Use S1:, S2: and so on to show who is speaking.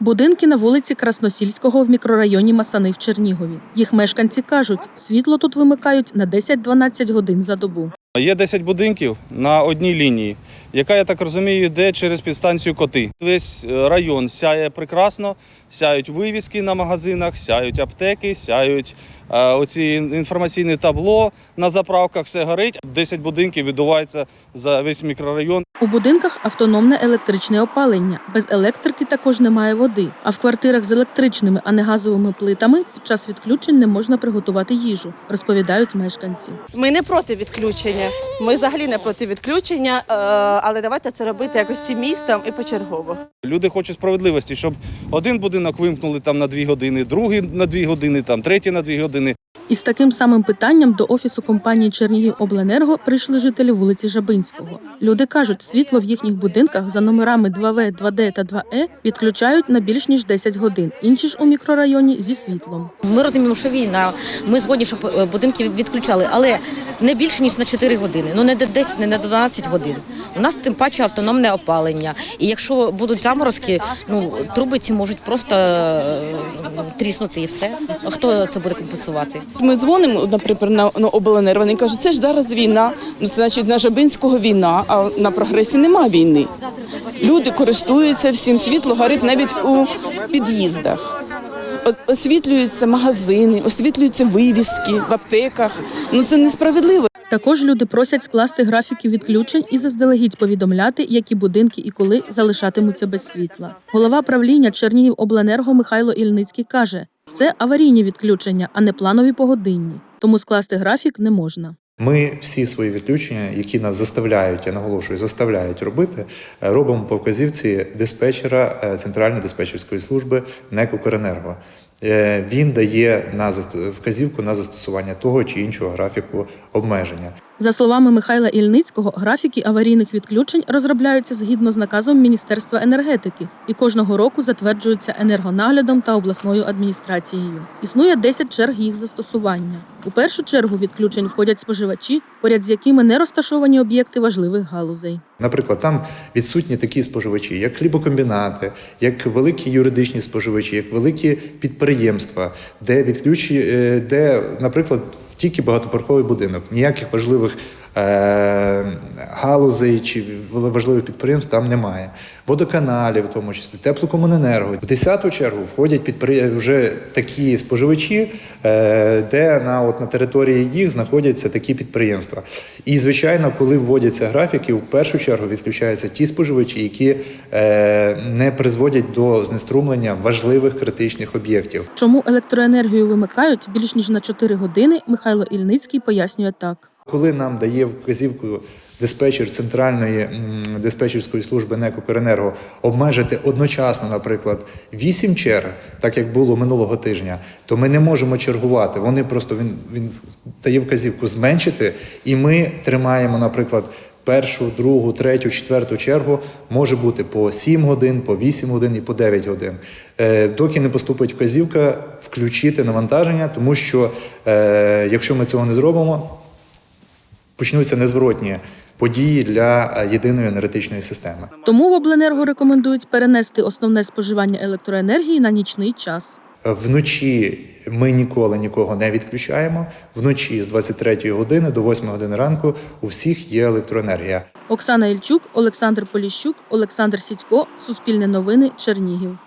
S1: Будинки на вулиці Красносільського в мікрорайоні Масани в Чернігові. Їх мешканці кажуть, світло тут вимикають на 10-12 годин за добу.
S2: Є 10 будинків на одній лінії, яка, я так розумію, йде через підстанцію коти. Весь е, район сяє прекрасно, сяють вивіски на магазинах, сяють аптеки, сяють е, оці інформаційне табло на заправках, все горить. 10 будинків відбувається за весь мікрорайон.
S1: У будинках автономне електричне опалення. Без електрики також немає води. А в квартирах з електричними, а не газовими плитами під час відключень не можна приготувати їжу, розповідають мешканці.
S3: Ми не проти відключення. Ми взагалі не проти відключення, е, але давайте це робити якось містом і почергово.
S2: Люди хочуть справедливості, щоб один будинок вимкнули там на дві години, другий на дві години, там третій на дві години.
S1: Із таким самим питанням до офісу компанії Чернігівобленерго прийшли жителі вулиці Жабинського. Люди кажуть, світло в їхніх будинках за номерами 2В, 2Д та 2Е відключають на більш ніж 10 годин. Інші ж у мікрорайоні зі світлом.
S4: Ми розуміємо, що війна. Ми згодні, щоб будинки відключали, але не більше ніж на 4 години. Ну не на 10, не на 12 годин. У нас тим паче автономне опалення. І якщо будуть заморозки, ну труби ці можуть просто е, тріснути і все. А Хто це буде компенсувати?
S5: Ми дзвонимо, наприклад, на, на обленер. Вони кажуть, це ж зараз війна. Ну це значить на Жабинського війна, а на прогресі нема війни. Люди користуються всім світло горить навіть у під'їздах. Освітлюються магазини, освітлюються вивіски в аптеках. Ну це несправедливо.
S1: Також люди просять скласти графіки відключень і заздалегідь повідомляти, які будинки і коли залишатимуться без світла. Голова правління Чернігівобленерго Михайло Ільницький каже: це аварійні відключення, а не планові погодинні. Тому скласти графік не можна.
S6: Ми всі свої відключення, які нас заставляють, я наголошую, заставляють робити, робимо по вказівці диспетчера е, центральної диспетчерської служби НЕК «Укренерго». Е, Він дає на вказівку на застосування того чи іншого графіку обмеження.
S1: За словами Михайла Ільницького, графіки аварійних відключень розробляються згідно з наказом Міністерства енергетики і кожного року затверджуються енергонаглядом та обласною адміністрацією. Існує 10 черг їх застосування. У першу чергу відключень входять споживачі, поряд з якими не розташовані об'єкти важливих галузей.
S6: Наприклад, там відсутні такі споживачі, як хлібокомбінати, як великі юридичні споживачі, як великі підприємства, де відключі, е, де, наприклад, тільки багатоповерховий будинок, ніяких важливих е, галузей чи важливих підприємств там немає. Водоканалів, в тому числі теплокомуненерго. В десяту чергу входять підпри... вже такі споживачі, е, де на, от, на території їх знаходяться такі підприємства. І, звичайно, коли вводяться графіки, в першу чергу відключаються ті споживачі, які е, не призводять до знеструмлення важливих критичних об'єктів.
S1: Чому електроенергію вимикають більш ніж на 4 години, Михайло Ільницький пояснює так.
S6: Коли нам дає вказівку диспетчер центральної диспетчерської служби НЕК «Укренерго» обмежити одночасно, наприклад, вісім черг, так як було минулого тижня, то ми не можемо чергувати. Вони просто він, він дає вказівку зменшити, і ми тримаємо, наприклад. Першу, другу, третю, четверту чергу може бути по 7 годин, по 8 годин і по 9 годин. Е, доки не поступить вказівка, включити навантаження, тому що е, якщо ми цього не зробимо, почнуться незворотні події для е, єдиної енергетичної системи.
S1: Тому в обленерго рекомендують перенести основне споживання електроенергії на нічний час.
S6: Вночі ми ніколи нікого не відключаємо. Вночі з 23 години до 8 години ранку у всіх є електроенергія.
S1: Оксана Ільчук, Олександр Поліщук, Олександр Сідько, Суспільне новини, Чернігів.